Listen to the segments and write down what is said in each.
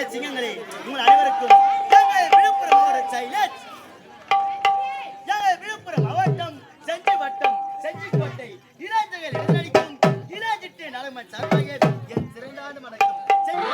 அன்பான சிங்கங்களே உங்கள் அனைவருக்கும் எங்கள் விழுப்புரம் மாவட்ட சைலட் விழுப்புரம் மாவட்டம் செஞ்சி வட்டம் செஞ்சி கோட்டை இளைஞர்கள் எதிரளிக்கும் இளைஞிட்டு நலமன் சரணாயர் என் சிறந்தாண்டு வணக்கம். செஞ்சி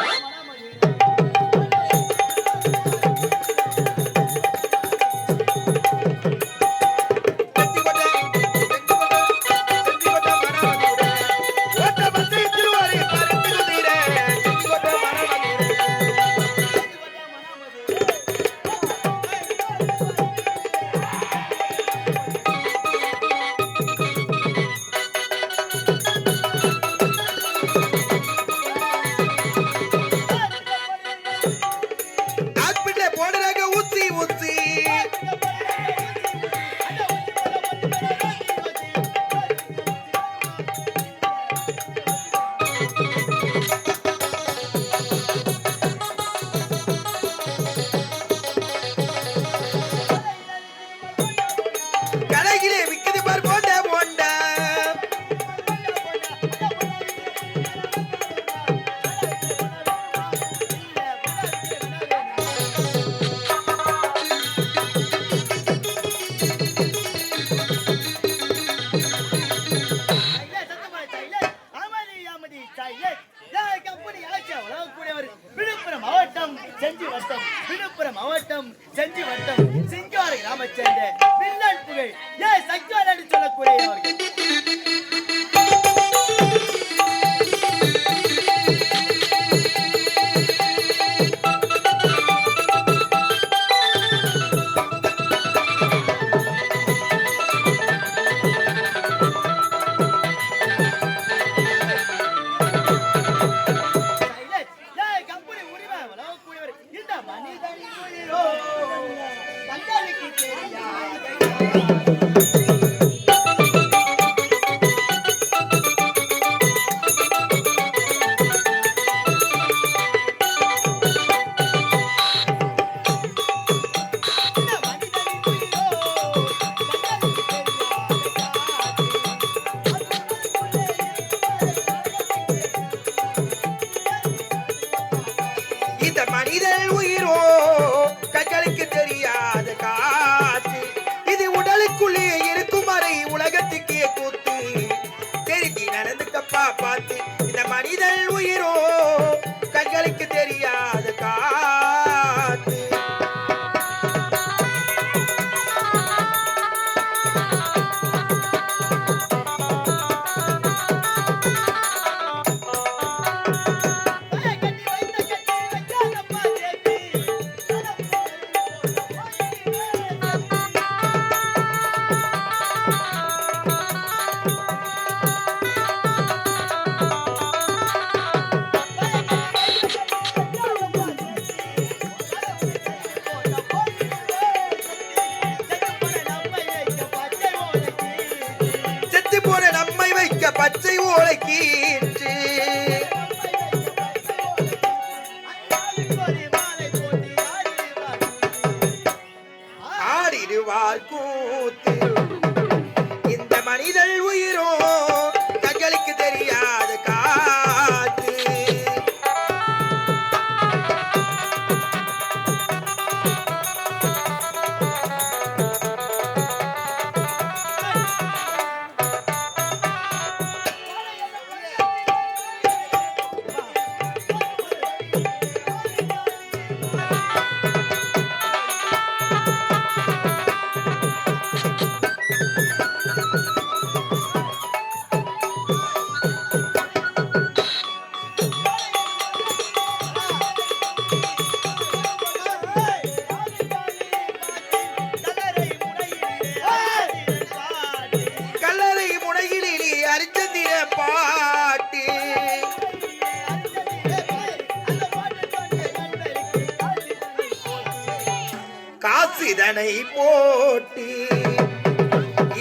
சிதனை போட்டி.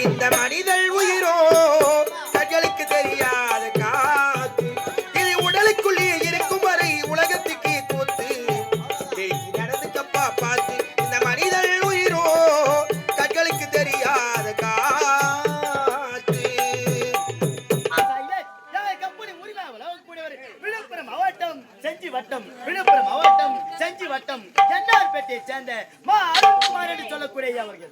இந்த மனிதள் உயிரோ வட்டம் ஜன்னார்பேட்டையை சேர்ந்த மா அருண்குமார் என்று சொல்லக்கூடிய அவர்கள்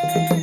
Thank you.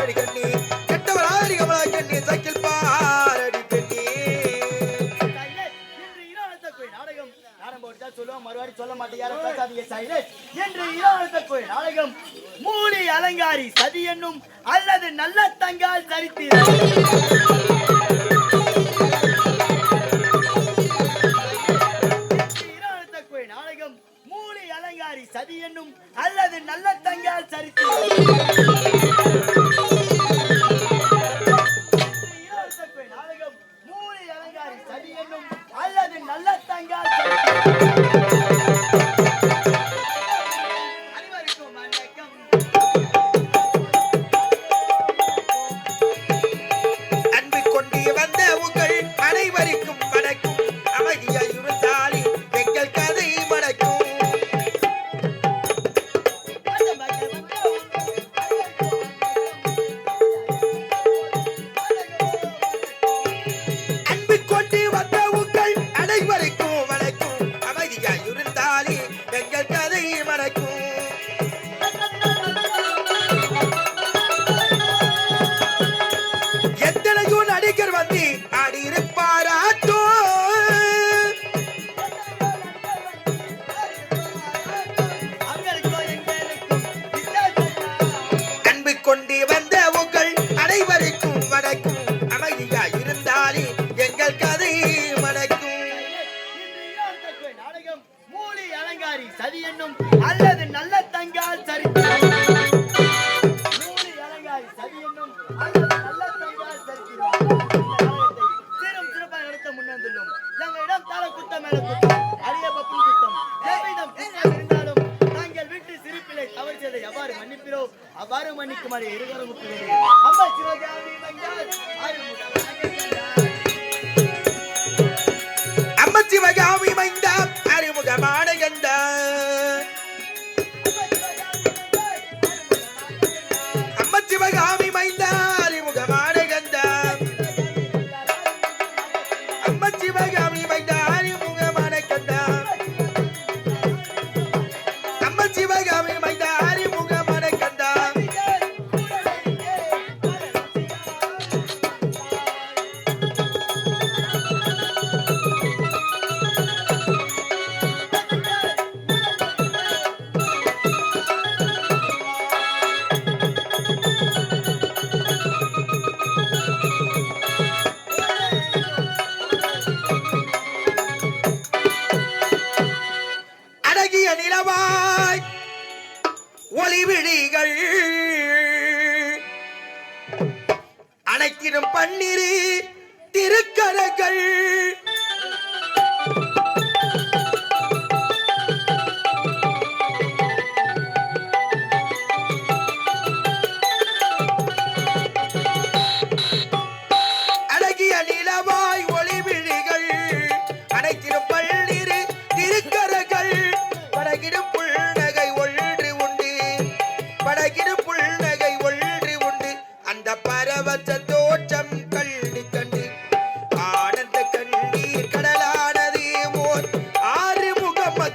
பாடி கண்ணி. கெட்டவளாடி கமலா கண்ணி சக்கில் பாடி கண்ணி கோயில் நாடகம். மூலி அலங்காரி சதி என்னும் அல்லது நல்ல அரிய பப்பும் குத்தம் இருந்தாலும் தாங்கள் விட்டு சிரிப்பிலை தவறு செய்த எவ்வாறு அவ்வாறு மன்னிக்குமாறு இருவரும்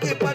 que para